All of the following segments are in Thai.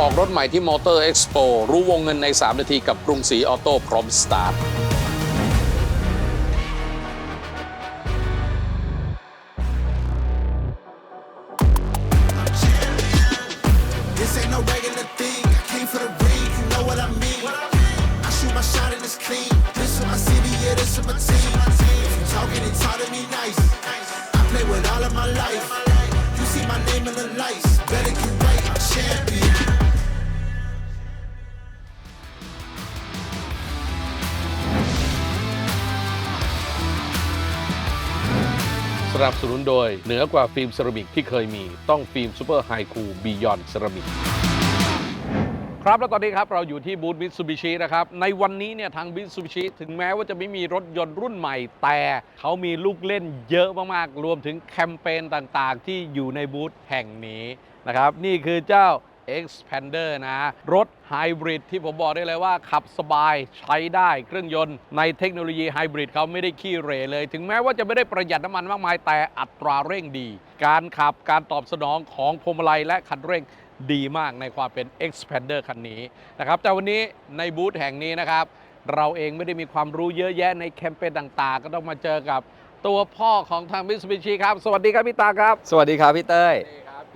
ออกรถใหม่ที่มอเตอร์เอ็กซ์โปรู้วงเงินใน 3 นาทีกับกรุงศรีออโต้พร้อมสตาร์ท นับสนุนโดย เหนือกว่าฟิล์มเซรามิกที่เคยมีต้องฟิล์มซูเปอร์ไฮคูบียอนเซรามิกครับแล้วตอนนี้ครับเราอยู่ที่บูธมิตซูบิชินะครับ ในวันนี้เนี่ยทางมิตซูบิชิถึงแม้ว่าจะไม่มีรถยนต์รุ่นใหม่ แต่เขามีลูกเล่นเยอะมาก ๆ รวมถึงแคมเปญต่างๆ ที่อยู่ในบูธแห่งนี้นะครับ นี่คือเจ้า Expander นะ รถไฮบริดที่ผมบอกได้เลยว่า ขับสบายใช้ได้เครื่องยนต์ในเทคโนโลยีไฮบริดเขาไม่ได้ขี้เหร่เลย ถึงแม้ว่าจะไม่ได้ประหยัดน้ำมันมากมาย แต่อัตราเร่งดี การขับการตอบสนองของพวงมาลัยและคันเร่งดีมากในความเป็น Expander คันนี้นะครับแต่วันนี้ในบูธแห่งนี้นะครับ เราเองไม่ได้มีความรู้เยอะแยะในแคมเปญต่างๆ ก็ต้องมาเจอกับตัวพ่อของทาง Mitsubishi ครับ สวัสดีครับพี่ตาครับ สวัสดีครับพี่เต้ย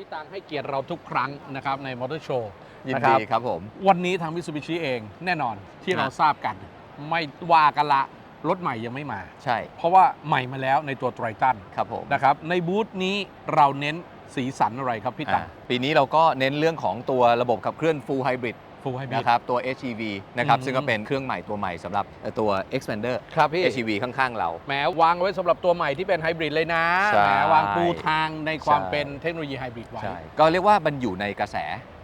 พี่ตังให้เกียรติเราทุกครั้งนะครับในมอเตอร์โชว์ยินนะครัดีบครับผม วันนี้ทาง Mitsubishi เองแน่นอนที่ฮะเราทราบกัน ไม่ว่ากันละรถใหม่ยังไม่มา ใช่ เพราะว่าใหม่มาแล้วในตัวไตรตันครับผมนะครับในบูธนี้เราเน้นสีสันอะไรครับพี่ตังอ่าปีนี้เราก็เน้นเรื่องของตัวระบบขับเคลื่อน full hybrid ฟูให้พี่นะครับตัว HEV นะครับอืม ซึ่งก็เป็นเครื่องใหม่ตัวใหม่สำหรับเอ่อตัว Expander ครับพี่ HEV ข้างๆเรา แหมวางไว้สำหรับตัวใหม่ที่เป็นไฮบริดเลยนะใช่แหมวางปูทางในความใช่ เป็นเทคโนโลยีไฮบริดไว้ใช่ก็เรียกว่ามันอยู่ในกระแส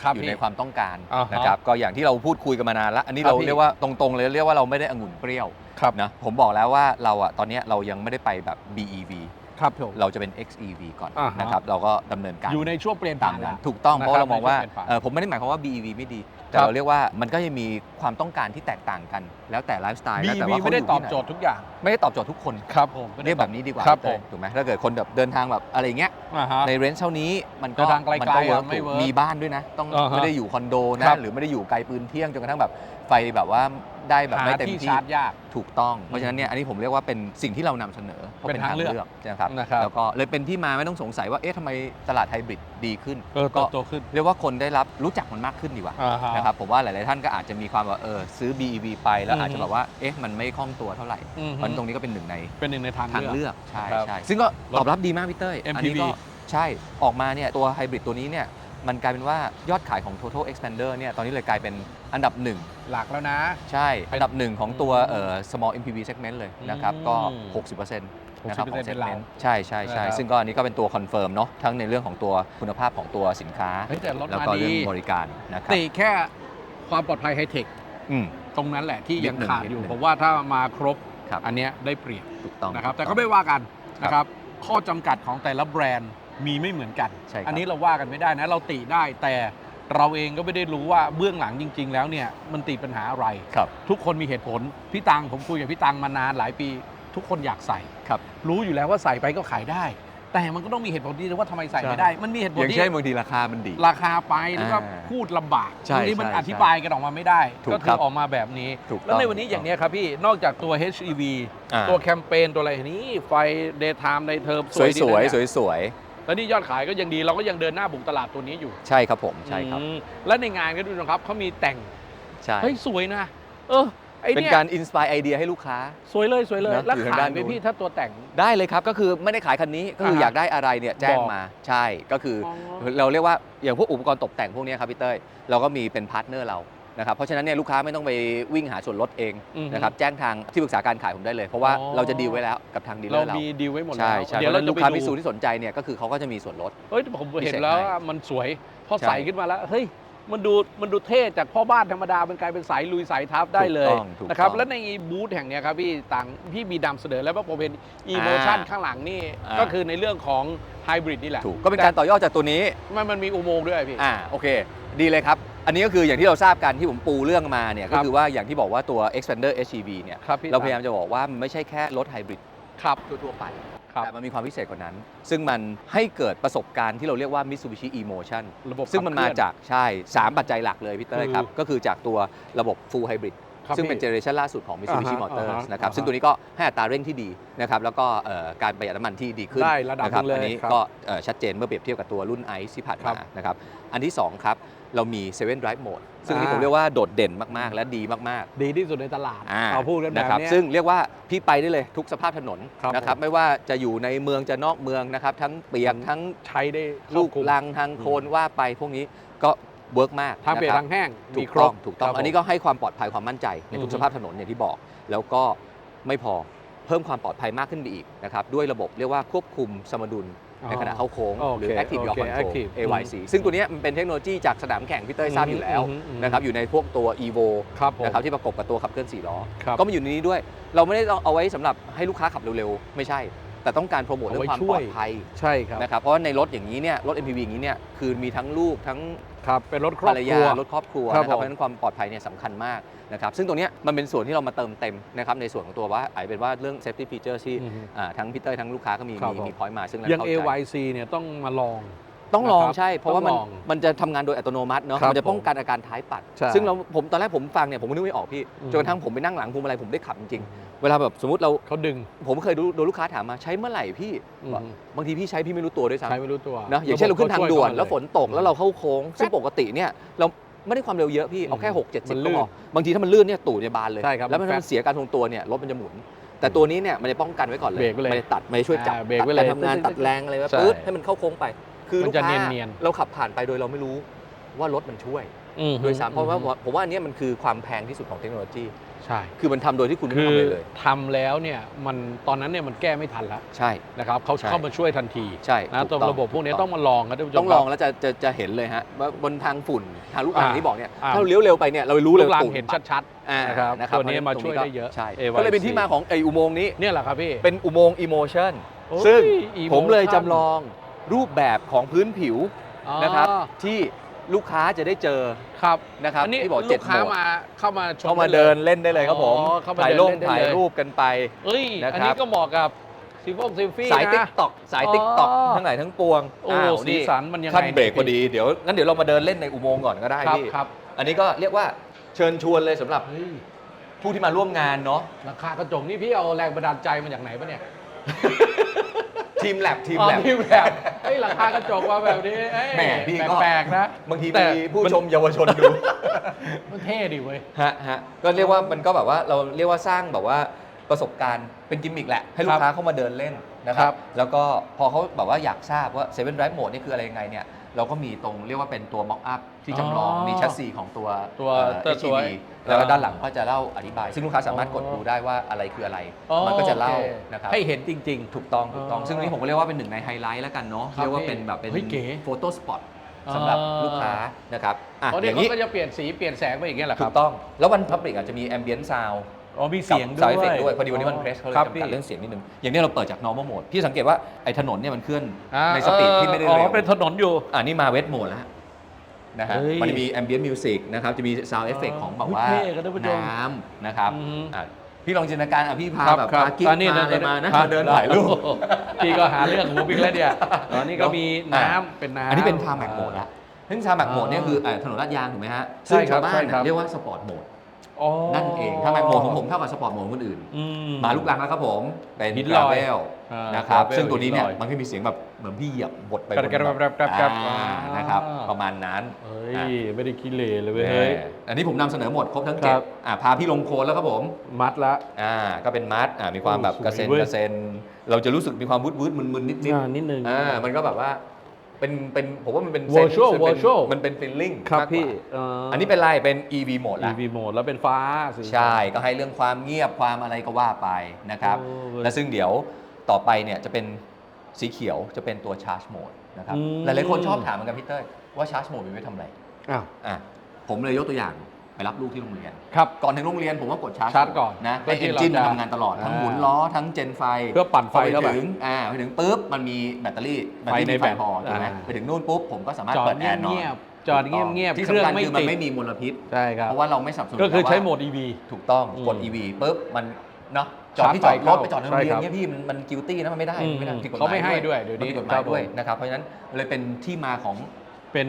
ครับอยู่พี่ในความต้องการอ่าฮะนะครับก็อย่างที่เราพูดคุยกันมานานแล้วอันนี้ครับเราพี่ เรียกว่าตรงๆเลยเรียกว่าเราไม่ได้องุ่นเปรี้ยว ครับนะผมบอกแล้วว่าเราอะตอนเนี้ยเรายังไม่ได้ไปแบบ BEV ครับผมเราจะเป็น XEV ก่อนอ่าฮะ นะครับเราก็ดำเนินการอยู่ในช่วงเปลี่ยนตาผ่ามนนั้แล้วนถูกต้องนะครับเพราะว่าเรามองว่าในช่วงเปลี่ยนผ่านเอ่อผมไม่ได้หมายความว่า BEV ไม่ดี แต่ครับ เราเรียกว่ามันก็จะมีความต้องการที่แตกต่างกัน แล้วแต่ไลฟ์สไตล์แล้วแต่ BEV ว่าเขาไม่ได้ยู่ตอบที่หนโจทย์ทุกอย่างไม่ได้ตอบโจทย์ทุกคน ครับผม เรียกแบบนี้ดีกว่าครับพี่เต้ยผม ถูกไหมถ้าเกิดคนแบบเดินทางแบบอะไรเงี้ยอ่าฮะ ในเรนจ์เท่านี้มันก็เดินทางไกลๆมัก็อะเวิร์กไม่เวิร์กมีบ้านด้วยนะ ต้องอ่าฮะไม่ได้อยู่คอนโดครันะบหรือไม่ได้อยู่ไกลปืนเที่ยงจนกระทั่งแบบไฟแบบว่า ได้แบบหาไม่เต็มที่ที่ชาร์จยากถูกต้อง เพราะฉะนั้นเนี่ยอันนี้ผมเรียกว่าเป็นสิ่งที่เรานำเสนอเพราะเป็เป็นนทาทางงเลือกเลือกนะครับนะครับแล้วก็เลยเป็นที่มาไม่ต้องสงสัยว่าเอ๊ะทำไมตลาดไฮบริดดีขึ้นเออก็โตขึ้นเรียกว่าคนได้รับรู้จักมันมากขึ้นดีกว่าอ่าฮะนะครับผมว่าหลาย ๆ ท่านก็อาจจะมีความว่าเออซื้อ BEV ไปแล้วอืมอาจจะแบบว่าเอ๊ะมันไม่คล่องตัวเท่าไหร่อืมเพราะฉะนั้นตรงนี้ก็เป็นหนึ่งในเป็นหนึ่งในทางทางเลืเลือกอกใช่ครับใช่ซึ่งก็ตอบรับดีมากพี่เต้ย MPV อันี้ก็ใช่ออกมาเนี่ยตัวไฮบริดตัวนี้เนี่ยมันกลายเป็นว่ายอดขายของ total expander เนี่ยตอนนี้เลยกลายเป็น อันดับหนึ่งหลักแล้วนะ ใช่ อันดับหนึ่งของตัวเอ่อ small MPV segment เลยนะครับอืมก็ 60%นะครับของ60%เป็นเรา segment ใช่ใช่ใช่นะครับซึ่งก็อันนี้ก็เป็นตัวคอนเฟิร์มเนาะทั้งในเรื่องของตัวคุณภาพของตัวสินค้าเฮ้ยแต่รถแล้วมาก็ดีเรื่องบริการนะครับติแค่ความปลอดภัยไฮเทคอืมตรงนั้นแหละที่ยังนิดหนึ่งขาดอยู่นิดหนึ่งผมว่าถ้ามาครบครับอันเนี้ยได้เปรียบถูกต้องนะครับ แต่ถูก็ต้องไม่ว่ากันครับนะครับข้อจำกัดของแต่ละแบรนด์มีไม่เหมือนกันใช่ครับอันี้เราว่ากันไม่ได้นะเราติได้แต่ เราเองก็ไม่ได้รู้ว่าเบื้องหลังจริง ๆ แล้วเนี่ยมันติดปัญหาอะไรครับทุกคนมีเหตุผลพี่ตังผมคุยกับพี่ตังมานานหลายปี ทุกคนอยากใส่ครับรู้อยู่แล้วว่าใส่ไปก็ขายได้ แต่มันก็ต้องมีเหตุผลที่ว่าทำไมใส่ไม่ได้ มันมีเหตุผอลย่างที่เช่นบางทีราคามันดี ราคาไปแล้วก็อ่าพูดลำบากใช่บางทีมันใช่อธิบายกันออกมาไม่ได้ถูกก็คืครัอบออกมาแบบนี้ถูกแล้วต้องในวันนี้อย่างเนี้ยครับพี่นอกจากตัว HEV อ่าตัวแคมเปญตัวอะไรนี้ไฟ daytime ในเทอมสวยดีสวยนะเนี่สวยสวย แล้วนี่ยอดขายก็ยังดีเราก็ยังเดินหน้าบุกตลาดตัวนี้อยู่ๆใช่ครับผมใช่ครับอืมและในงานก็ดูนะครับเขามีแต่งใช่เฮ้ยสวยนะเออไอเป็นเนี่ยการอินสปายไอเดียให้ลูกค้า สวยเลยสวยเลยนะแล้วอยู่ทางขายด้านไหมนู้น พี่ถ้าตัวแต่ง ได้เลยครับ ก็คือไม่ได้ขายคันนี้ก็คืออ่าฮะอยากได้อะไรเนี่ยแจ้งบอกมาใช่ก็คืออ เราเรียกว่าอย่างพวกอุปกรณ์ตกแต่งพวกเนี้ยครับพี่เต้ยเราก็มีเป็นพาร์ทเนอร์เรา นะครับเพราะฉะนั้นเนี่ยลูกค้าไม่ต้องไปวิ่งหาส่วนลดเองอือฮึ นะครับแจ้งทางที่ปรึกษาการขายผมได้เลย เพราะว่าอ๋อ เราจะดีลไว้แล้วกับทางดีลเลเราอร์เรา มีดีลไว้หมดใช่แล้วใช่เดี๋ยวเราพจะราะฉะนั้นลูกไปค้าดูมิสูที่สนใจเนี่ยก็คือเขาก็จะมีส่วนลด เฮ้ยผมเห็นพิเศษแล้วให้ว่ามันสวย พอใช่ใส่ขึ้นมาแล้วเฮ้ยมันดูมันดูเท่จากพ่อบ้านธรรมดาเป็นกลายเป็นสายลุยสายทับได้เลยถูกต้องถูกนะครับต้อง และในบูธแห่งเนี้ยครับพี่ต่างพี่มีนำเสนอแล้วว่าผมเห็น e-motion อ่าข้างหลังนี่อ่า ก็คือในเรื่องของไฮบริดนี่แหละถูกก็เป็นการต่อยอดจากตัวนี้ มันมันมีอุโมงค์ด้วยพี่ อ่าโอเค ดีเลยครับ อันนี้ก็คืออย่างที่เราทราบกันที่ผมปูเรื่องมาเนี่ยครัก็บคือว่าอย่างที่บอกว่าตัว Expander HEV เนี่ยครับพี่เราพยายามจะบอกว่ามันไม่ใช่แค่รถไฮบริดครับทั่วๆไปครับแต่มันมีความพิเศษกว่านั้น ซึ่งมันให้เกิดประสบการณ์ที่เราเรียกว่า Mitsubishi Emotion ระบบซึ่งมันมาจากใช่ 3 ปัจจัยหลักเลยพี่เต้ยครับคือก็คือจากตัวระบบ Full Hybrid ครับซึ่งเป็นพี่เจเนอเรชันล่าสุดของ Mitsubishi อ่าฮะ Motors อ่าฮะนะครับอ่าฮะซึ่งตัวนี้ก็ให้อัตราเร่งที่ดีนะครับ แล้วก็เอ่อการประหยัดน้ำมันที่ดีขึ้นได้ระดับนะครัหนึ่งเลยอันนี้ครับก็เอ่อชัดเจนเมื่อเปรียบเทียบกับตัวรุ่น i อที่ผ่านครัมาบนะครับ อันที่2ครับ เรามี7 Drive Mode ซึ่งอันนี้อ่าผมเรียกว่าโดดเด่นมากๆ และดีมากๆ ดีที่สุดในตลาดอ่าเอาพูดกันแบบนะครับเนี้ยซึ่งเรียกว่าพี่ไปได้เลยทุกสภาพถนนครับนะครับผมไม่ว่าจะอยู่ในเมืองจะนอกเมืองนะครับทั้งเปียกอืมทั้งใช้ได้ครลูอบกคลุมลังทางโคลนว่าไปพวกนี้ก็เวิร์กมากทางเปียกนะคทารับงแห้งถูมีกครต้บองถูกต้องครับอันนี้ก็ให้ความปลอดภัยความมั่นใจในทุอืกอฮึสภาพถนนอย่างที่บอก แล้วก็ไม่พอเพิ่มความปลอดภัยมากขึ้นไปอีกนะครับด้วยระบบเรียกว่าควบคุมสมดุล ในขณะเข้าโค้งโอเคหรือ Active Yaw โอเค Control Active AYC ซึ่งตัวเนี้ยมันเป็นเทคโนโลยีจากสนามแข่งพี่เต้ยทราบอยู่แล้วอืมอืมนะครับอยู่ในพวกตัว Evo ครับผมนะครับที่ประกบกับตัวขับเคลื่อน4ล้อครับก็มาอยู่ในนี้ด้วย เราไม่ได้เอาไว้สำหรับให้ลูกค้าขับเร็วๆ ไม่ใช่ แต่ต้องการโปรโมทเอาเรื่อไว้งความช่ปวลยอดภัยใช่ครับนะครับเพราะว่าในรถอย่างนี้เนี่ยรถ MPV อย่างนี้เนี่ยคือมีทั้งลูกทั้ง ครับเป็นรถครอภรบรคยารัว รถครอบครัวครับนะครับผม เพราะฉะนั้นความปลอดภัยเนี่ยสำคัญมากนะครับซึ่งตรงเนี้ยมันเป็นส่วนที่เรามาเติมเต็มนะครับในส่วนของตัวว่าอาจจะเป็นว่าเรื่อง safety feature ที่อือฮึ อ่าทั้งพี่เต้ยทั้งลูกค้าก็มีครับมีผม มีพอยต์มาซึ่งเราอย่าง เข้าใจ AYC เนี่ยต้องมาลอง ต้องลองนะครับใช่ เพราะว่ามันต้องลองมันจะทำงานโดยอัตโนมัติเนาะครับมันจะป้องกันอาการท้ายปัด ใช่ซึ่งเราผมตอนแรกผมฟังเนี่ยผมก็นึกไม่ออกพี่อืม จนกระทั่งผมไปนั่งหลังพวงมาลัยผมได้ขับจริงๆ เวลาแบบสมมติเราเขาดึง ผมเคยดูโดนลูกค้าถามมาใช้เมื่อไหร่พี่อืมบอกบางทีพี่ใช้พี่ไม่รู้ตัวด้วยใช้ซ้ำไม่รู้ตัวนะอย่างเช่นเราขึ้นทางด่วนระบบแล้วฝนตกช่ยแล้วเราเข้าโค้งซึ่งปกติเนี่ยเราไม่ได้ความเร็วเยอะพี่เอาแค่อืม6 7มัน0ลื่ก็นพอบางทีถ้ามันลื่นเนี่ยตูดจะบานเลยใช่ครับแล้วมันมันถ้ามันเสียการทรงตัวเนี่ยรถมันจะหมุน แต่ตัวนี้เนี่ยมันจะป้องกันไว้ก่อนเลยเบรกไว้เลยมันจะตัดมันจะช่วยจับอ่าเบรกตัดไว้เลยการทำงานตัดแรงอะไรไว้ใช่ปื๊ดให้มันเข้าโค้งไป คือมันลูกจะค้าเนียนเราขับผ่านไปโดยเราไม่รู้ว่ารถมันช่วยอืมโดยซ้ำเพราะว่าผมว่าอันเนี้ยมันคือความแพงที่สุดของเทคโนโลยี ใช่คือมันทำโดยที่คุณไม่คืทำออะไรเลยทำแล้วเนี่ยมันตอนนั้นเนี่ยมันแก้ไม่ทันแล้วใช่นะครับเขาใช่เข้ามาช่วยทันทีใช่นะถูตัวกระบบพวกนี้ถูต้องมาลองครับท่านผู้ชมต้องลองครับแล้วจะจะจะเห็นเลยฮะว่าบนทางฝุ่นทางลูกรังอ่าที่บอกเนี่ยอ่าถ้าเราเลี้ยวเร็วไปเนี่ยเรารู้เลยลูกรังตูดเห็นปัดชัดอ่านะครับนะครับตัวนี้เพระฉะมาช่วยตรงได้เยอะใช่ AYC ก็เลยเป็นที่มาของไออุโมงค์นี้ๆเนี่ยแหละครับพี่เป็นอุโมงค์ emotion โอ้ยซึ่ง emotion ผมเลยจำลองรูปแบบของพื้นผิวอ๋อนะครับที่ ลูกค้าจะได้เจอครับนะครับอันนี้ที่บอกลูเจ็ดกโหค้ามดมาเข้ามาชมเข้ามาไลยเดินเล่นได้เลยครับผมอ๋อเข้ามาถ่ายเดินลงเล่นได้ถ่ายเลยรูปกันไป เอ้ยนะครับ อันนี้ก็เหมาะกับซีฟงซิลฟี่สายนะติ๊กตอกสายติ๊กตอกอ๋อ ทั้งหลายทั้งปวงโอ้าวสีสันมันยังไงขั้นเบรกเนี่ยพอดีเดี๋ยวงั้นเดี๋ยวเรามาเดินเล่นในอุโมงค์ก่อนก็ได้ครับพี่ครับอันนี้ก็เรียกว่าเชิญชวนเลยสำหรับเฮ้ยผู้ที่มาร่วมงานเนาะ ราคากระจกนี่พี่เอาแรงบันดาลใจมาจากไหนปะเนี่ย ทีมแลบทีมอ๋อแลบทีมแบบเฮ้ยราคากระจกมาแบบนี้เอ้ยแหมพี่ก็ แปลกๆนะบางทีแต่มีผู้มันชมเยาวชนดู มันเท่ดีเว้ย ฮะฮะก็เรียกว่ามันก็แบบว่าเราเรียกว่าสร้างแบบว่าประสบการณ์เป็นกิมมิกแหละ ให้ลูครักบค้าเข้ามาเดินเล่นนะคครัรับบ แล้วก็พอเขาแบบว่าอยากทราบว่า7 Drive Mode นี่คืออะไรยังไงเนี่ย เราก็มีตรงเรียกว่าเป็นตัว mock up ที่จำลองอ๋อมีชัสซีของตัวตัวเอ่อ ตัว HEV ตัวแล้วก็ด้านหลังก็จะเล่าอธิบาย ซึ่งลูกค้าสามารถอ๋อกดดูได้ว่าอะไรคืออะไร อ๋อมันก็จะเล่าโอคนะครับ ให้เห็นจริงถูกต้องถูกต้องอ๋อซึ่งอันนี้ผมก็เรียกว่าเป็นหนึ่งในไฮไลท์แล้วกันเนาะครับเรียกว่าพี่เป็นแบบเป็นเฮ้ยเก๋โฟโต้สปอตสำหรับอ่า ลูกค้านะครับๆอะอ๋ออเนี่ยย่างเขานี้ก็จะเปลี่ยนสีเปลี่ยนแสงไปอย่างเงี้ยเหรอคถูรับกต้อง แล้ววันพับลิกอาจจะมีแอมเบียนซาว อ๋อมีเสียงด้วย สายเอฟเฟกต์ด้วยพอดีวันนี้วันเพรสเขาเลยครับจำพี่กัดเรื่องเสียงนิดนึงอย่างนี้เราเปิดจาก normal mode พี่สังเกตว่าไอ้ถนนเนี่ยมันเคลื่อนอ่าในสปีดที่ไม่ได้อ๋เร็อวเป็นถนนอยู่ อ่านี่มาเวทโหมดแล้ว นะฮะเฮ้ยมันจะมี ambient music นะครับจะมี sound effect ของแบบว่าเฮ้ยเท่ครับท่านผู้ชมน้ำนะครับอืมอะพี่ลองจินตนาการอะพี่พาครับแบบครับพากิ๊กตอนนี้มาอะไรมานะคบมาเดินถ่ายรูปโอ้โหพี่ก็หาเรื่องผมอีกแล้วเนี่ยตอนนี้ก็มีน้ำเป็นน้ำ อันนี้เป็น tarmac mode ละซึ่ง tarmac mode เนี่ยคืออะถนนลาดยางถูกไหมฮะใช่ซึ่งครัชาบวบ้าใช่นครับเรียกว่า sport mode อ๋อ นั่นเอง tarmac mode ของผมเท่ากับ sport mode ของคนอื่น อืมาลูกรังแล้วครับผมเป็นหินลอย gravel อ่านนะครับ gravel ซึ่งตัวนี้เนี่ยหินลอย มันก็มีเสียงแบบเหมือนพี่เหยียบบดไปกระกระบนกระกระกระอ่าอ่านนะครับประมาณนั้น เฮ้ยอะไม่ได้ขี้เหร่เลยเว้ยเฮ้ยเอออันนี้ผมนำเสนอหมดครบทั้งคเจ็รัดบ อ่าพาพี่ลงโคลนแล้วครับผมมัดละ อ่าก็เป็นมัดอ่ามีความแบบโอ้กระเซ็นสวยเว้ย กระเซ็นเราจะรู้สึกมีความวืดวืดมึนมึนนิดนิดอ่านิดนึง อ่ามันก็แบบว่า เป็นเป็นผมว่ามันเป็น Virtual sense มันเป็น virtual มันเป็น feeling ครับมากกว่าพี่อันนี้เป็นอะไรเป็น EV โหมดละ EV โหมดแล้วเป็นฟ้าสี ใช่ก็ให้เรื่องความเงียบความอะไรก็ว่าไปนะครับ โอ้เว้ยและซึ่งเดี๋ยวต่อไปเนี่ยจะเป็นสีเขียวจะเป็นตัวชาร์จโหมดนะครับอืม หลายๆคนชอบถามเหมือนกันพี่เต้ยว่าชาร์จโหมดมีไว้ทำอะไร อ้าว อะผมเลยยกตัวอย่าง ไปรับลูกที่โรงเรียน ครับก่อนถึงโรงเรียนผมก็กดชาร์จชาร์จก่อนนะเพื่ให้อที่เอนจินเราจะทำงานตลอด ทั้งอ่าหมุนล้อทั้งเจนไฟเพื่อปั่นไฟพอไปเข้าไปถึงอ่าไปถึงปุ๊บมันมีแบตเตอรี่แบตเตอรี่ไฟในมีไฟแบตพอถูกไหมอ่า ไปถึงนู่นปุ๊บผมก็สามารถจอดเปิดแอร์นอนเงียบๆจอดเงียบๆที่เครื่องสำคัญไม่คือมันติดไม่มีมลพิษ ใช่ครับ เพราะว่าเราไม่สนับสนุนก็คือใช้ว่าโหมด EV ถูกต้องอืมกด EV ปุ๊บมันเนาะจอดที่จอดรถไปจอดในโรงเรียนใช่ครับเนี่ยพี่มันมันกิลตี้นะมันไม่ได้อืมมันไม่ได้ผิดกฎหมายเขาไม่ให้ด้วยเดี๋ยวนี้มันผิดกฎหครัมายบด้วยผมนะครับเพราะฉะนั้นเลยเป็นที่มาของ เป็น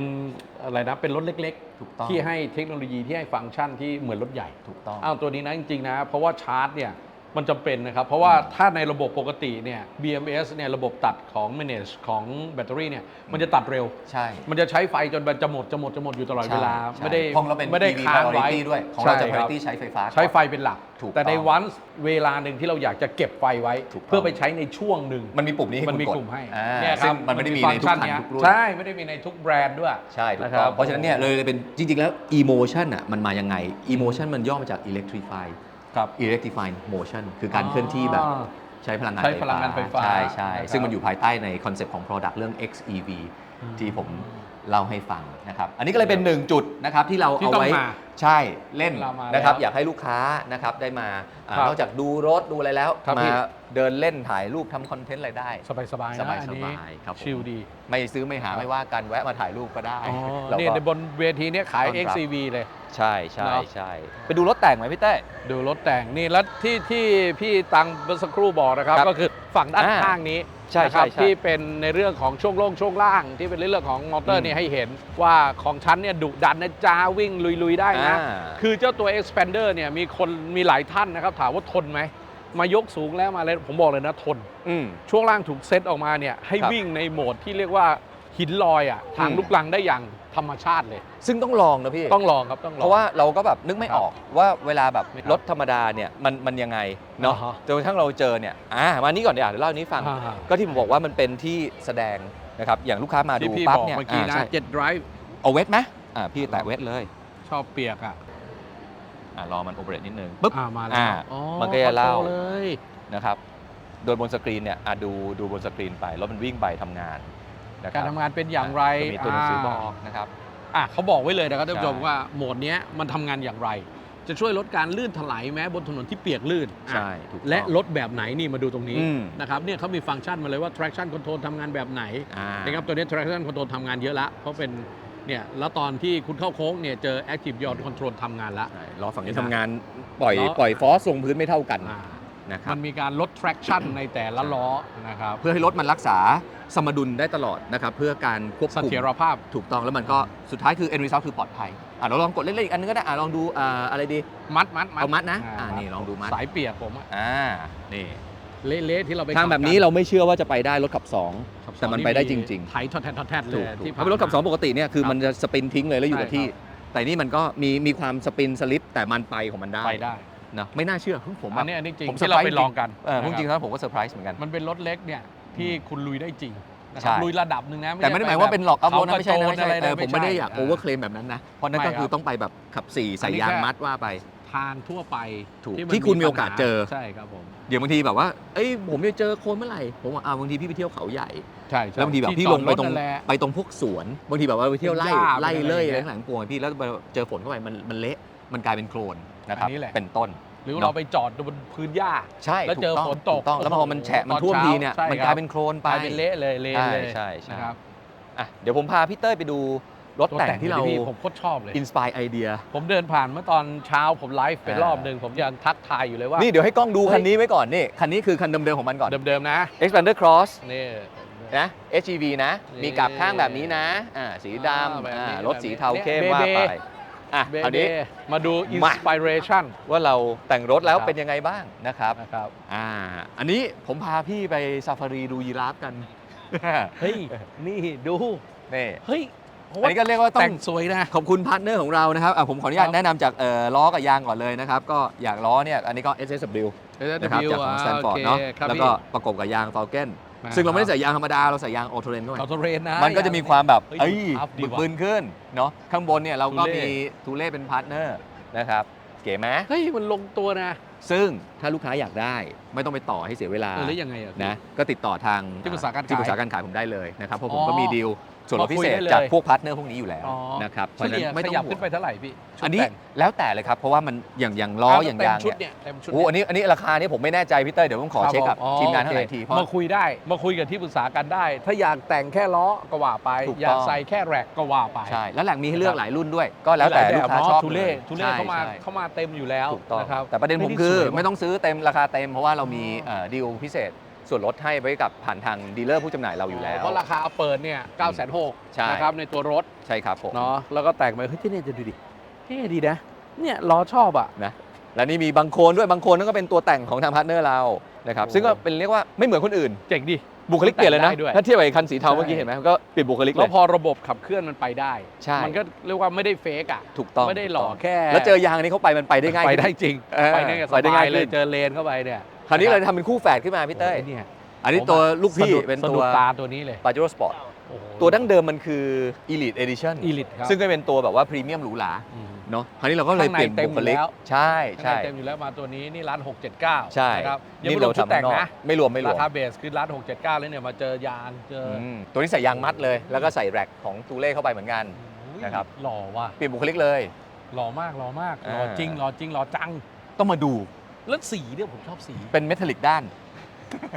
อะไรนะเป็นรถเล็กถูกต้อง ๆ ที่ให้เทคโนโลยีที่ให้ฟังก์ชันที่เหมือนรถใหญ่ถูกต้อง อ้าวตัวนี้นะจริงๆนะ เพราะว่าชาร์จเนี่ย มันจำเป็นนะครับ เพราะว่าถ้าในระบบปกติเนี่ย BMS เนี่ยระบบตัดของ manage ของแบตเตอรี่เนี่ยมันจะตัดเร็ว ใช่ มันจะใช้ไฟจนมันจะหมดจะหมดจะหมดอยู่ตลอดเวลา ใช่ไม่ได้ของเราเป็นไม่ได้ EV ค้างไว้ priority ด้วยของเราจะใช่ครับ priority ใช้ไฟฟ้าก่อน ใช้ไฟเป็นหลัก ถูกแต่ในต้องวันเวลาหนึ่งที่เราอยากจะเก็บไฟไว้ ถูกต้อง เพื่อไปใช้ในช่วงหนึ่งมันมีปุ่มนี้ให้มันมีคุณกดกลุ่มให้อ่าเนี่ยคซึ่รังบมันไม่ได้มีในทุกฟังคันเยทุกรุ่น ใช่ไม่ได้มีในทุกแบรนด์ด้วย ใช่ถูกนะคต้รัอบงเพราะฉะนั้นเนี่ยเลยเป็นจริง ๆ แล้ว emotion อะมันมายังไง emotion มันย่อมาจาก electrify ครับ electrify motion คือการเคลื่อนที่แบบอ๋อใช้พลังงานใช้พลังงานไฟฟ้าใช่ใช่นะครับซึ่งมันอยู่ภายใต้ในคอนเซปต์ของ product เรื่อง xEV ที่ผมเล่าให้ฟังนะครับ อันนี้ก็เลยเป็นหนึ่งจุดนะครับที่เราที่เอาต้องไว้มา ใช่เล่นเรามานะครับแล้วอยากให้ลูกค้านะครับได้มาอ่าครับนอกจากดูรถดูอะไรแล้ว ครับมาพี่ เดินเล่นถ่ายรูปทำคอนเทนต์อะไรได้ สบายสบายๆสนะบายอันสนี้บายครับผม ชิลดี ไม่ซื้อไม่หาครับไม่ว่ากันแวะมาถ่ายรูปก็ได้อ๋อเรานี่ก็ ในบนเวทีเนี้ยขาย ต้อนรับ XCV เลย ใช่ใช่เนอะ ใช่ไปดูรถแต่งไหมพี่เต้ ดูรถแต่งนี่แล้วที่ที่พี่ตังเมื่อสักครู่บอกนะครับ ครับก็คือฝั่งด้านอ่าข้างนี้ใช่นะครับใช่ใช่ที่เป็นในเรื่องของช่วงโล่งช่วงล่าง ที่เป็นเรื่องของมอเตออืร์มนี่ให้เห็นว่าของฉันเนี่ยดุดันนะจ้าวิ่งลุยๆได้นะอ่า คือเจ้าตัว expander เนี่ยมีคนมีหลายท่านนะครับ ถามว่าทนไหม มายกสูงแล้วมาเลยผมบอกเลยนะทน อืม ช่วงล่างถูกเซตออกมาเนี่ยให้ครับวิ่งในโหมดที่เรียกว่าหินลอยอะทางอืมลูกลังได้อย่างธรรมชาติเลย ซึ่งต้องลองนะพี่ ต้องลองครับต้องลอง เพราะว่าเราก็แบบนึกไม่ครับออกว่าเวลาแบบครับรถธรรมดาเนี่ยมันมันยังไงเนาะอ่าฮะ จนกระทั่งเราเจอเนี่ยอ่ามานี่ก่อนเดี๋ยวเดี๋ยวเล่านี้ฟัง อ่าก็ที่ผมบอกว่ามันเป็นที่แสดงนะครับอย่างลูกค้ามาดูที่พี่ปั๊บบอกเนี่ยเมื่อกี้อ่านะใช่เจ็ดไดรฟ์เอาเวทไหมอ่าพี่แตะเวทเลย ชอบเปียกอะอ่ารอมันโอเปเรตนิดนึงปุ๊บอ่ามาแล้อ่าวอ๋อมันก็จะเล่าออโต้เลยนะครับ โดยบนสกรีนเนี่ยอะดูดูบนสกรีนไปรถมันวิ่งไปทำงานนะคการบทำงานเป็นอย่างไรจะมีตัวหนังสือบอกนะครับ อะเขาบอกไว้เลยนะครับท่านผู้ชมใช่ ว่าโหมดเนี้ยมันทำงานอย่างไร จะช่วยลดการลื่นถลายแม้บนถนนที่เปียกลื่นอะใช่ถูกต้อง และรถแบบไหนนี่มาดูตรงนี้อืม นะครับเนี่ยเขามีฟังก์ชันมาเลยว่า traction control ทำงานแบบไหน อ่า นะครับตัวนี้ traction control ทำงานเยอะละเพราะเป็น เนี่ยแล้วตอนที่คุณเข้าโค้งเนี่ยเจอ active yaw control ทำงานละ ใช่ล้อฝั่งนี้เห็นไหมทำงานปล่อยล้อ ปล่อยฟอสลงพื้นไม่เท่ากันอ่านะครับมันมีการลด traction ในแต่ละล้อนะครับเพื่อให้รถมันรักษาสมดุลได้ตลอดนะครับเพื่อการควบเสคุมถียรภาพ ถูกต้องแล้วมันก็สุดท้ายคือ end result คือปลอดภัยอะเราลองกดเล่นๆอีกอันนึงก็ได้อะลองดูอ่าอะไรดี มัดมัดมัดเอามัดนะอ่านี่ลองดูมัด สายเปียกผมอะ อ่านี่ เละๆที่เราไปทางแบบนี้ขัเราไม่เชื่อว่าจะไปได้รถขับขับ2แต่มันไปได้จริงไถทอดแทนทอดแทนๆเลถูยกถูที่กถ้าเป็นรถขับ2ปกติเนี่ยคือครับมันจะสปินทิ้งเลยแล้วอยู่กับใช่ที่ ครับ แต่นี่มันก็มีมีความสปินสลิปแต่มันไปของมันได้ไปได้นะไม่น่าเชื่อผมอัอะนนี้อันนี้จริงผมที่เรา surprise ไปลองกันเออนะคจบริงๆแล้วผมก็เซอร์ไพรส์เหมือนกัน มันเป็นรถเล็กเนี่ยที่คุณลุยได้จริงนะคใช่ รับลุยระดับหนึ่งนะแต่ไม่ได้หมายว่าเป็นหลอกอัพโหลดนะเขาไม่ใช่นะกรไม่ใช่อะไรเออผมไม่ได้อยากใช่โอเวอร์เคลมแบบนั้นนะเพราะนั่นก็ไม่ครับคือต้องไปแบบขับสี่ใส่อันนี้ยางแค่มัดว่าไป ทางทั่วไปถูกนที่คุณมีโอกาสเจอใช่ครับผมเดี๋ยวบางทีแบบว่า เอ้ยผมจะเจอโคนเมื่อไหร่ ผมว่าอ่าบางทีพี่ไปเที่ยวเขาใหญ่ ใช่ใช่แล้วบางทีแบบที่พี่จลอดงไปตรงนั่นแหละ ไปตรงพวกสวน บางทีแบบว่าไปเที่ยวไล่เป็นหญ้าไล่เป็นอะไรเล่ยอย่างอะไรเงี้ยข้างหลังปวงพี่แล้วเจอฝนเข้าไปมันมันเละ มันกลายเป็นโคลนนะครับ อันนี้แหละ เป็นต้น หรือเนอะ เราไปจอดบนพื้นหญ้า ใช่แล้วเจอถูกฝนตกถูต้องแล้วพอมันแฉะมันตอนท่วมเช้าทีเนี่ยใช่มันครับกลายเป็นโคลนกไปลายเป็นเละเลยเละใช่เลยใช่ใช่นะครับ อะเดี๋ยวผมพาพี่เต้ยไปดู รถแต่งที่เราพี่ผมโคตรชอบเลยอินสปายไอเดีย ผมเดินผ่านเมื่อตอนเช้าผมไลฟ์ไปอ่ารอบหนึ่งผมยังทักทายอยู่เลยว่า นี่เดี๋ยวให้กล้องดูเฮ้ยคันนี้ไว้ก่อนนี่ คันนี้คือคันเดิมๆของมันก่อน เดิมๆนะ Expander Cross นี่นะ HEV นะนี่มีกลับข้างแบบนี้นะอ่าสีอ่าดำแบบนี้อ่ารถสีแบบนี้เทาเข้มเนี่ยว่าเบเบ้ไปอะเบคราวนี้เบ้มาดูอินมาสปิเรชันว่าเราแต่งรถแล้วครับเป็นยังไงบ้างนะครับนะครับอ่าอันนี้ผมพาพี่ไปซาฟารีดูยีราฟกัน เฮ้ย นี่ดูนี่เฮ้ย ผมอันนี้ก็เรียกว่าต้อแต่งงสวยนะ ขอบคุณพาร์ทเนอร์ของเรานะครับอะผมขออนุญาคตรับ แนะนำจากเอ่อล้อกับยางก่อนเลยนะครับ ก็อย่างล้อเนี่ยอันนี้ก็ SSW นะครับจากของ Stanford เนาะแล้วก็ประกบกับยาง Falcon ซึ่งเราไม่ได้ใส่ยางธรรมดา เราใส่ยางออโตเรนเข้าไปออโตเรนนะ มันก็จะมีความแบบเฮ้ยเอ้ยอัพดีบึกว่ะ บึนขึ้นเนาะข้างบนเนี่ยเราก็ทูเล่มีทูเล่เป็นพาร์ทเนอร์นะครับ เก๋ไหมเฮ้ย มันลงตัวนะซึ่งถ้าลูกค้าอยากได้ไม่ต้องไปต่อให้เสียเวลาเออแล้วยังไงอะ นะก็ติดต่อทางที่ปรึกษาการขายที่ปรึกษาการขายผมได้เลยนะครับเพราะผมอ๋อก็มีดีล ส่วนลดพิเศษมาคุยได้เลยจากพวกพาร์ทเนอร์พวกนี้อยู่แล้วอ๋อ นะครับเพเฉราะฉะนั้ลี่ยนไม่ขต้องยับห่วขึ้นไปเท่าไหร่พี่ชุดอันนี้แต่งแล้วแต่เลยครับเพราะว่ามันอย่างอย่างล้ออย่างยางเต็มชุดเนี่ยเนี่ยเต็มชุดโอ้อันนี้อันนี้ราคานี่ผมไม่แน่ใจพี่เต้ยเดี๋ยวผมขอเช็คกับผมอ๋อทีมงานโอทางเคไอทีเพราะ มาคุยได้มาคุยกับที่ปรึกษากันได้ ถ้าอยากแต่งแค่ล้อก็ว่าไป ถูกต้อง อยากใส่แค่แร็กก็ว่าไปใช่แล้วแหล่งมีให้เลือกหลายรุ่นด้วย ก็แล้วแต่มีหลูยกบบค้าเนะชอบทุเล่ลยทุเล่ใช่เข้ามาใช่ เข้ามาเต็มอยู่แล้วถูกต้องนะครับแต่ประเด็นผมฮ้ยคือสวยว่ะ ไม่ต้องซื้อเต็มราคาเต็มเพราะว่าเรามีดีลพิเศษ ส่วนลดให้ไว้กับผ่านทางดีลเลอร์ผู้จำหน่ายเราอยู่แล้ว เพราะราคาเปิดเนี่ย9 6 0 0 ใช่นะครับในตัวรถใช่ครับผมเนาะแล้วก็แต่งไปเฮ้ยที่นี่จะดูดิเท่ดีนะ เนี่ยล้อชอบอะ นะและนี่มีบางโคนด้วยบางโคนนั่นก็เป็นตัวแต่งของทางพาร์ทเนอร์เรานะครับโอ้ ซึ่งก็เป็นเรียกว่าไม่เหมือนคนอื่น เจ๋งดิ บุคลิกเปลี่ยนเลยนะแต่งได้ด้วย ถ้าเทียบกับไอ้คันสีเทาใช่เมื่อกี้เห็นไหมมันก็เปลี่ยนบุคลิกเลแล้วย พอระบบขับเคลื่อนมันไปได้ ใช่ มันก็เรียกว่าไม่ได้เฟกอะ ถูกต้องไม่ได้หล่อแค่แล้วเจอยางนี้เข้าไปมันไปได้ง่ายไปได้ขึ้นจริง เออไปได้สไปได้บาง่ายยเลยขึ้น เจอเลนเข้าไปเนี่ย คราวนี้เราทำเป็นคู่แฝดขึ้นมาพี่เต้ยโอ้โหเนี่ยอันนี้ตัวลูกพี่สะดุดเป็นสะตัดุวดตาตัวนี้เลยปา j โ r o Sport โอ้โห ตัวดั้งเดิมมันคือ Elite Edition Elite ครับซึ่งก็เป็นตัวแบบว่าพรีเมียมหรูหราอืม เนาะคราวนี้เราก็เลยเปลี่ยนข้างในเต็มบุคลิกอยู่แล้ว ใช่ข้างในใช่ เต็มอยู่แล้วมาตัวนี้นี่ร้าน679ใช่นะครับยังนี่ไม่รวเรามชุดทำแต่ข้างงนอกนะไม่รวมไม่รวรามคาเบสคือร้าน679แล้วเนี่ยมาเจอยานเจออมตัวนี้ใส่ยางมัดเลย แล้วก็ใส่แร็คของตูเล่เข้าไปเหมือนกันอุ้ยนะครับ หล่อว่ะเปลี่ยนบุคลิกเลย หล่อมากหล่อมากหล่ออ่าจริงหล่อจริงหล่อจัง ต้องมาดู แล้วสีเนี่ยผมชอบสีเป็นเมทัลลิกด้าน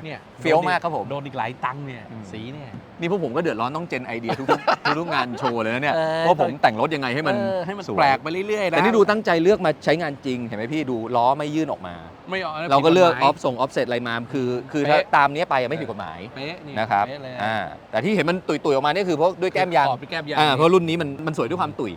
เนี่ยเฟี้ยวมากครับผม โดนอีกหลายตังค์เนี่ยอืม สีเนี่ย นี่พวกผมก็เดือดร้อนต้องเจนไอเดียทุกๆทุกๆงานโชว์เลยนะเนี่ยเออ ว่าผมแต่งรถยังไงให้มันเออให้มันสวยแปลกไปเรื่อยๆนะแต่นี่ดูตั้งใจเลือกมาใช้งานจริง เห็นไหมพี่ดูล้อไม่ยื่นออกมา ไม่เอาเราก็เลือกอผิอดฟส่งออฟเซตอะไรมาคือ คือถ้าเป๊ะ ตามนี้ไปอะไม่ผิดกฎหมายเป๊ะนี่นะครับเป๊ะเลยอ่าแต่ที่เห็นมันตุยๆออกมานี่คือเพราะด้วยแก้มยางขอบด้วยแก้มยางอ่าเพราะรุ่นนี้มันมันสวยด้วยความตุย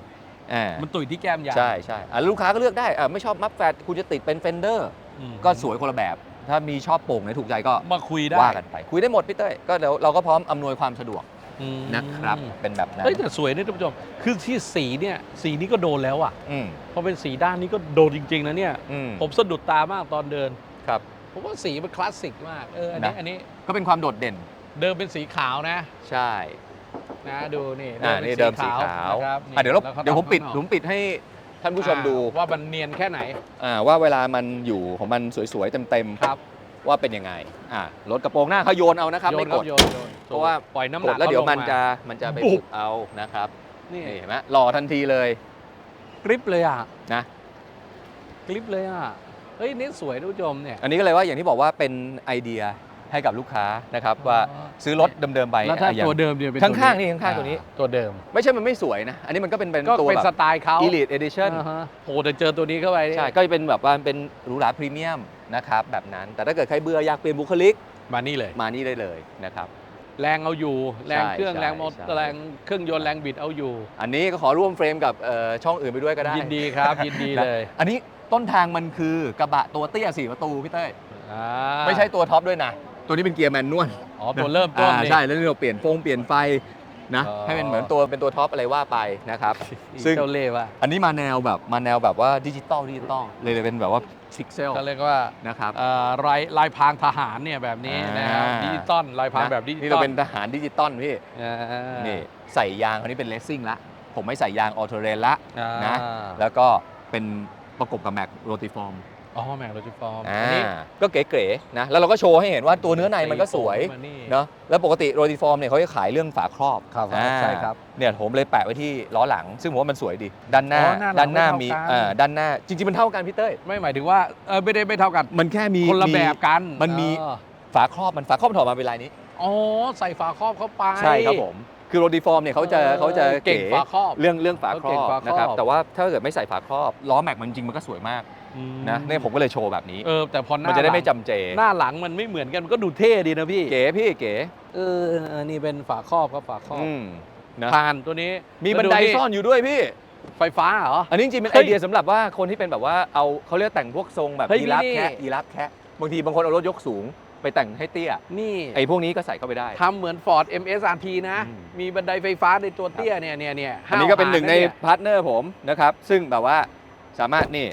อ่า มันตุยที่แก้มยาง ใช่ใช่อะแล้วลูกค้าก็เลือกได้อะไม่ชอบมัฟแฟตคุณจะติดเป็นเฟนเดอร์ อืม ก็สวยคนละแบบ ถ้ามีชอบโป่งไหนถูกใจก็มาคุยได้ว่ากันไป คุยได้หมดพี่เต้ยก็เดี๋ยวเราก็พร้อมอำนวยความสะดวกอืมนะครับเป็นแบบนั้นเฮ้ยแต่สวยนะท่านผู้ชมคือที่สีเนี่ยสีนี้ก็โดนแล้วอะอืมพอเป็นสีด้านนี้ก็โดนจริงๆนะเนี่ย อืมผมสะดุดตามากตอนเดินครับ ผมว่าสีมันคลาสสิกมากเอออันนี้นะ อันนี้ก็เป็นความโดดเด่นเดิมเป็นสีขาวนะใช่ นะดูนี่อ่านี่เดิมสีขาวนะครับอะเดี๋ยวเราแล้ขาเดี๋ยวผมปิดทำผข้างนอกมปิดให้ ท่านผู้ชมดูอ่าว่ามันเนียนแค่ไหน อ่าว่าเวลามันอยู่ของมันสวยๆเต็มครับ ๆว่าเป็นยังไงอ่ารถกระโปรงหน้าเขาโยนเอานะครับโยไม่นกครับดโยนโยนเพราะว่า ปล่อยน้ำหกนัดกแล้วเดี๋ยวขาลงมันจะมันจะไปปุ๊ฝึบกเอานะครับนี่นี่เห็นไหมหล่อทันทีเลยกริปเลยอะนะ กริปเลยอะเฮ้ยนี่สวยท่านผู้ชมเนี่ย อันนี้ก็เลยว่าอย่างที่บอกว่าเป็นไอเดีย ให้กับลูกค้านะครับว่าซื้อรถเดิมๆไปแล้วถ้าอะอย่งตัวเดิมเนี่ยเป็นข้างๆนี่ข้างๆตัวนี้ ตัวเดิมไม่ใช่มันไม่สวยนะ อันนี้มันก็เป็นเป็นก็ตัวเป็นแบสบไตล์เขา Elite Edition อ่าฮะโอ้แต่เจอตัวนี้เข้าไปเนี่ยใช่ก็จะเป็นแบบว่าเป็นหรูหราพรีเมียมนะครับแบบนั้น แต่ถ้าเกิดใครเบื่ออยากเปลี่ยนบุคลิกมานี่เลย มานี่ได้เลยนะครับ แรงเอาอยู่ แรงเครื่องใช่แรงมอใช่แรงเครื่องยนต์แรงบิดเอาอยู่ อันนี้ก็ขอร่วมเฟรมกับเอ่อช่องอื่นไปด้วยก็ได้ยินดีครับ ยินดีนะเลยอันนี้ต้นทางมันคือกระบะตัวเตี้ยสี่ประตูพี่เต้ยอ่าไม่ใช่ตัวท็อปด้วยนะ ตัวนี้เป็นเกียร์แมนนวลอ๋อตัวเริ่มต้นอ่านี่ใช่แล้วนี่เราเปลี่ยนโฟงเปลี่ยนไฟนะอ๋อ ให้เป็นเหมือนตัวเป็นตัวท็อปอะไรว่าไปนะครับ ซึ่งเจ้าเล่ห์ว่ะอันนี้มาแนวแบบมาแนวแบบว่าดิจิตอลดิจิตอลเลยเลยเป็นแบบว่าพิกเซลก็เรียกว่านะครับ เอ่อลายลายพรางทหารเนี่ยแบบนี้นะครับอ่า ดิจิตอลลายพรางแบบดิจิตอลนี่เราเป็นทหารดิจิตอลพี่ อ่านี่ใส่ยางคนนี้เป็นเลสซิ่งละ ผมไม่ใส่ยางออโตเรนละอ่านะแล้วก็เป็นประกบกับแม็กโรติฟอร์ม อ๋อแม็กโรจิฟอร์มอ่าอันนี้ก็เก๋ๆนะแล้วเราก็โชว์ให้เห็นว่าตัวเนื้อในมันก็สวยมานี่เนาะแล้วปกติโรติฟอร์มเนี่ยเขาจะขายเรื่องฝาครอบครับอ่าใช่ครับเนี่ยผมเลยแปะไว้ที่ล้อหลัง ซึ่งผมว่ามันสวยดี ด้านหน้าอ๋อหน้าหลังด้านหน้าไม่เท่ามีกันอ่าด้านหน้าจริงๆมันเท่ากันพี่เต้ยไม่หมายถึงว่าเออไม่ได้ไม่เท่ากัน มันแค่มีคนละมีแบบกันมันมีเออฝาครอบมันฝาครอบมันถอดมาเป็นลายนี้อ๋อใส่ฝาครอบเข้าไปใช่ครับผมคือโรติฟอร์มเนี่ยเขาจะเออเขาจะเก่งฝาครอบเรื่องเรื่องฝาครเขาเก่องบฝาครอบนะครับแต่ว่าถ้าเกิดไม่ใส่ฝาครอบล้อแม็กมันจริงมันก็สวยมากอืม นะเนี่ยผมก็เลยโชว์แบบนี้ เออแต่พอหน้ามันจะได้ไม่หลังจำเจ หน้าหลังมันไม่เหมือนกันมันก็ดูเท่ดีนะพี่เก๋พี่เก๋เออเออนี่เป็นฝาครอบครับฝาครอบอืมนะผ่านตัวนี้มีบันไดแล้วซ่อนอยู่ด้วยพี่ ไฟฟ้าเหรอ อันนี้จริงๆเป็นเฮ้ไอยเดียสำหรับว่าคนที่เป็นแบบว่าเอาเขาเรียกแต่งพวกทรงแบบเฮ้ยยีราฟนี่ แคะยีราฟแคะบางทีบางคนเอารถยกสูงไปแต่งให้เตี้ยนี่ไอ้พวกนี้ก็ใส่เข้าไปได้ ทำเหมือน Ford MSRT นะ อืม มีบันไดไฟฟ้าในตัวเตี้ยเนี่ยเนี่ยเนี่ยอันนี้ก็เป็นหนึ่งในห้าวหาญะเยพาร์ทเนอร์ผมนะครับ ซึ่งแบบว่าสามารถนี่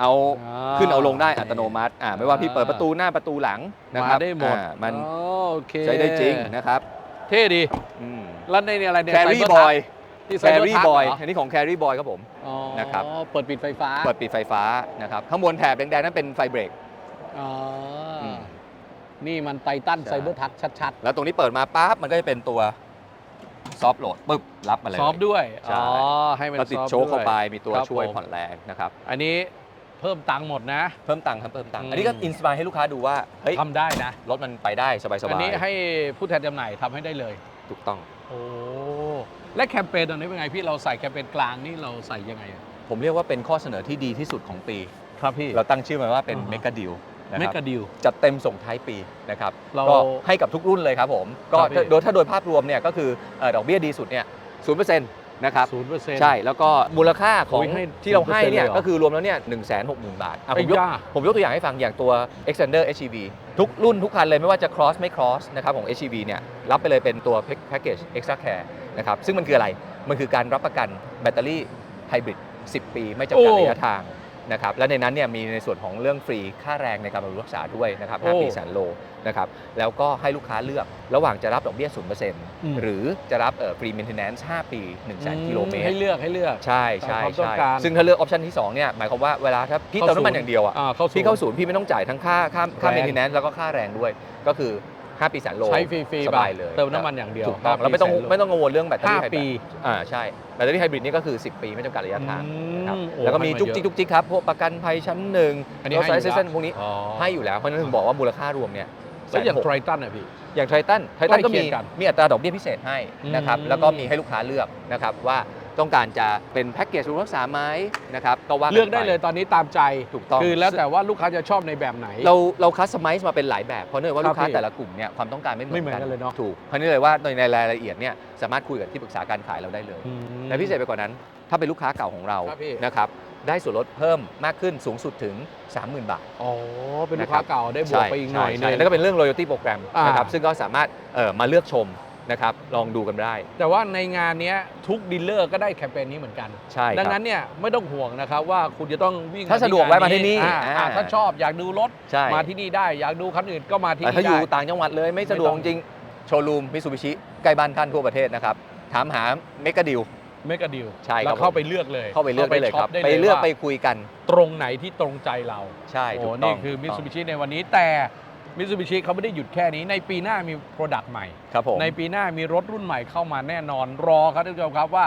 เอาอ่ขึ้นเอาลงได้อัตโนมัติอ่าไม่ว่าพี่เปิดประตูหน้าประตูหลังนะคมารับได้หมดอ่ามันอ๋อโอเคใช้ได้จริงนะครับเท่ดีอืม แล้วในเนี่ยอะไรเนี่ยแครี่ Cyber บอย Truck ที่แค Cyber รี่ Truck บอยเหรอันนี้ของแครี่บอยครับผม อ๋อนะครับ เปิดปิดไฟฟ้าเปิดปิดไฟฟ้านะครับข้างบนแถบแดงๆนั่นเป็นไฟเบรก อ๋ออมนี่มันไททันใช่ ไซเบอร์ทักชัดแล้วตรงนี้เปิดมาปั๊บมันก็จะเป็นตัวซอฟต์โหลดปุ๊บรับมาเลยซอฟต์ด้วย ใช่ อ๋อ ให้มันแล้วติดซอฟต์โชคเข้าไปด้วยมีตัวครับช่วยผม ผ่อนแรงนะครับ อันนี้ เพิ่มตังค์หมดนะ เพิ่มตังค์ครับเพิ่มตังค์อืมอันนี้ก็อินสปายให้ลูกค้าดูว่าเฮ้ยทำได้นะ รถมันไปได้สบายอันนี้ๆให้ผู้แทนจำหน่ายทำให้ได้เลยถูกต้อง โอ้และแคมเปญตอนนี้เป็นไงพี่เราใส่แคมเปญกลางนี่เราใส่ยังไงอะผมเรียกว่าเป็นข้อเสนอที่ดีที่สุดของปี ครับพี่ เราตั้งชื่อมันว่าเป็นอ่าฮะ เมกะดิลนะเมครับกะดิว จัดเต็มส่งท้ายปีนะครับเราก็ให้กับทุกรุ่นเลยครับผม ก็ครับพี่ โดยถ้าโดยภาพรวมเนี่ยก็คือเอ่อดอกเบี้ยดีสุดเนี่ยศูนย์เปอร์เซ็นต์ นะครับศูนย์เปอร์เซ็นต์ ใช่แล้วก็มูลค่าของโอ้ยให้ที่เราให้เนี่ย 0%เลยเหรอก็คือรวมแล้วเนี่ยหนึ่งแสนหกหมื่นบาทอะผมยกไอ้ย่า ผมยกตัวอย่างให้ฟังอย่างตัว Extender HEV ทุกรุ่นทุกคันเลยไม่ว่าจะ cross ไม่ cross นะครับของ HEV เนี่ยรับไปเลยเป็นตัว package extra care นะครับซึ่งมันคืออะไร มันคือการรับประกันแบตเตอรี่ไฮบริด 10 ปีไม่จำกัดโอ้ระยะทาง นะครับและในนั้นเนี่ยมีในส่วนของเรื่องฟรีค่าแรงในการบำรุงรักษาด้วยนะครับโอ้5ปีแสนโลนะครับแล้วก็ให้ลูกค้าเลือกระหว่างจะรับดอกเบี้ยม0%หรือจะรับฟรี maintenance 5ปี1 0 0 0 0กิโลเมตรให้เลือกให้เลือกใช่ใช่ตามความต้องใช่การซึ่งถ้าเลือกออปชันที่2เนี่ยหมายความว่าเวลาถ้าพี่เติมน้ำมันอย่างเดียวอะอ่าเข้าศูนย์พี่เข้าศูนย์พี่ไม่ต้องจ่ายทั้งค่าค่าค่าแรงเมนเทนแนนซ์แล้วก็ค่าแรงด้วยก็คือ 5 ปีแสนโลใช้ฟรีๆสไปบายเลยเติมน้ำมันอย่างเดียวถูกต้องห้าแล้วไม่ต้องปีแสนโลไม่ต้องกังวลเรื่องแบตเตอรี่ห้าไฮบริดปีอ่าใช่แบตเตอรี่ไฮบริดนี่ก็คือ 10 ปีไม่จำกัดระยะทางอืมนะครับโอ้แล้วก็มีให้มาจุกจิกเยอะจุกจิกครับพวกประกันภัยชั้นหนึ่งอันนี้รถให้ไซอยู่ส์เซแล้วนพวกนี้อ๋อให้อยู่แล้วเพราะฉะนั้นถึงบอกว่ามูลค่ารวมเนี่ยแล้วอย่าง160,000ไทรตันอะพี่อย่างไททันไททันก็ใกล้เคีมียงกันมีอัตราดอกเบี้ยพิเศษให้นะครับอืมแล้วก็มีให้ลูกค้าเลือกนะครับว่า ต้องการจะเป็นแพ็กเกจบำรุงรักษาไหมนะครับก็ว่าเลือกได้เลยตอนนี้ตามใจถูกต้อง คือแล้วแต่ว่าลูกค้าจะชอบในแบบไหน เราเราคัสตอมไมซ์มาเป็นหลายแบบเพราะเนื่องว่าครับลูกค้าพี่แต่ละกลุ่มเนี่ยความต้องการไม่เหมืไม่เหมือนกันเลยเนอะถูกเพราะนี่เลยว่าในในรายละเอียดเนี่ยสามารถคุยกับที่ปรึกษาการขายเราได้เลยอืมและพิเศษไปกว่านั้น ถ้าเป็นลูกค้าเก่าของเราครับพี่นะครับได้ส่วนลดเพิ่มมากขึ้นสูงสุดถึง 30,000 บาท อ๋อ เป็นลูกค้าเก่าได้บวกไปอีกหน่อยหนึใช่งแล้วก็เป็นเรื่อง loyalty program อ่านนะครับซึ่งก็สามารถเอ่อมาเลือกชม นะครับลองดูกันได้ แต่ว่าในงานเนี้ยทุกดีลเลอร์ก็ได้แคมเปญนี้เหมือนกัน ใช่ดังครับนั้นเนี่ยไม่ต้องห่วงนะครับว่าคุณจะต้องวิ่งถ้าสะดวกแวะมาที่นี่อ่าอ่าอ่าถ้าชอบอยากดูรถใช่มาที่นี่ได้ อยากดูคันอื่นก็มาที่แต่นี่ถ้าอยู่ได้ต่างจังหวัดเลยไม่สะดวกไม่ต้องจริงโชว์รูมมิซูบิชิใกล้บ้านท่านทั่วประเทศนะครับถามหาเมกะดิลเมกะดิลใช่ครับแล้วเข้าผมไปเลือกเลย เข้าไปเลือกได้เลยครับช็ไปเลือกว่าไปคุยกัน ตรงไหนที่ตรงใจเรา ใช่โอ้ถูกต้นี่องคือมิถูตกซูต้งบิชิในวันนี้แต่ มิตซูบิชิเขาไม่ได้หยุดแค่นี้ ในปีหน้ามีโปรดักต์ใหม่ ครับผม ในปีหน้ามีรถรุ่นใหม่เข้ามาแน่นอน รอครับท่านผู้ชมครับว่า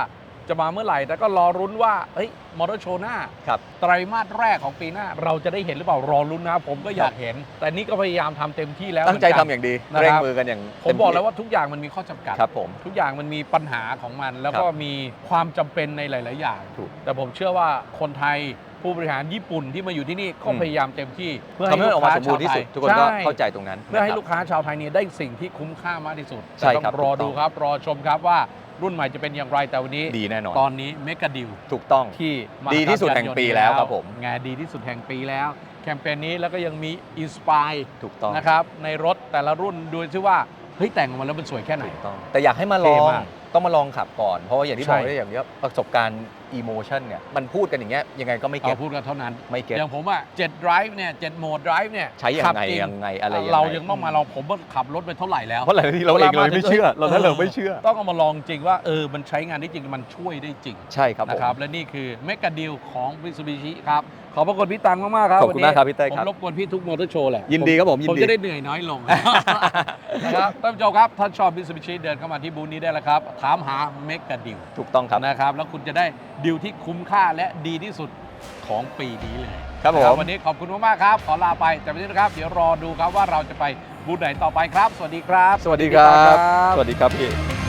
จะมาเมื่อไหร่ แต่ก็รอรุ้นว่า เฮ้ย มอเตอร์โชว์หน้า ครับ ไตรมาสแรกของปีหน้า เราจะได้เห็นหรือเปล่า รอรุ้นนะ ผมก็อยากเห็น แต่นี่ก็พยายามทำเต็มที่แล้ว ตั้งใจเหมืทำนอกันย่างดีนะครับเร่งมือกันอย่าง ผมบอกเต็ที่แล้วว่าทุกอย่างมันมีข้อจำกัด ครับผม ทุกอย่างมันมีปัญหาของมัน แล้วก็ครับมีความจำเป็นในหลาย ๆ อย่างถูกแต่ผมเชื่อว่าคนไทย ผู้บริหารญี่ปุ่นที่มาอยู่ที่นี่ก็อืมพยายามเต็มที่ทำให้มันออกมาสมบูรณ์ที่สุดทุกคนก็ช่เข้าใจตรงนั้นเพื่อให้นะครับลูกค้าชาวไทยเนี่ยได้สิ่งที่คุ้มค่ามากที่สุดใช่แต่ครับต้องรอถูกต้ดูองครับ รอชมครับว่ารุ่นใหม่จะเป็นอย่างไรแต่วันนี้ดีแน่นอนตอนนี้เมกะดิวถูกต้องที่มหากรรมดีที่สุดแห่งปีแล้วครับผมงานดีที่สุดแห่งปีแล้ว แคมเปญนี้แล้วก็ยังมีอินสปายถูกต้องนะครับในรถแต่ละรุ่นดูซิว่าเฮ้ยแต่งออกมาแล้วมันสวยแค่ไหนถูกต้องแต่อยากให้มาลเท่องมากต้องมาลองขับก่อน เพราะว่าอย่างที่บอกใช่ได้อย่างเนี้ยประสบการณ์ อีโมชันเนี่ยมันพูดกันอย่างเงี้ยยังไงก็ไม่เก็ตเอาพูดกันเท่านั้นไม่เก็ตอย่างผมอะ7 drive เนี่ย7โหมด drive เนี่ยใช้ยังขับไงจริยังไงอะไรยังไงเรายังต้องมาลองผมว่าขับรถไปเท่าไหร่แล้วเพราะหลายทีเราเองเลยไม่เชื่อ เราท่านเราไม่เชื่อ ต้องเอามาลองจริงว่าเออมันใช้งานได้จริงมันช่วยได้จริงใช่ครับผมนะครับและนี่คือเมกะดิลของ Mitsubishi ครับขอบพระคุณพี่ตังมากๆครับขอบคุณมากครับพี่เต้ยผมครับรบกวนพี่ทุกมอเตอร์โชว์แหละยินดีครับผมยินดีผมจะได้เหนื่อยน้อยลงนะครับท่านผู้ชมครับถ้าชอบ Mitsubishi เดินเข้ามาที่บูธนี้ได้แล้วครับถามหาเมกะดิลถูกต้องครับนะครับแล้วคุณจะได้ดิลที่คุ้มค่าและดีที่สุดของปีนี้เลยครับผมนะวันนี้ขอบคุณมากๆครับ ขอลาไปแต่ไม่ใช่นะครับ เดี๋ยวรอดูครับว่าเราจะไปบูธไหนต่อไปครับ สวัสดีครับ สวัสดีครับพี่ตั๊กสวัสดีครับพี่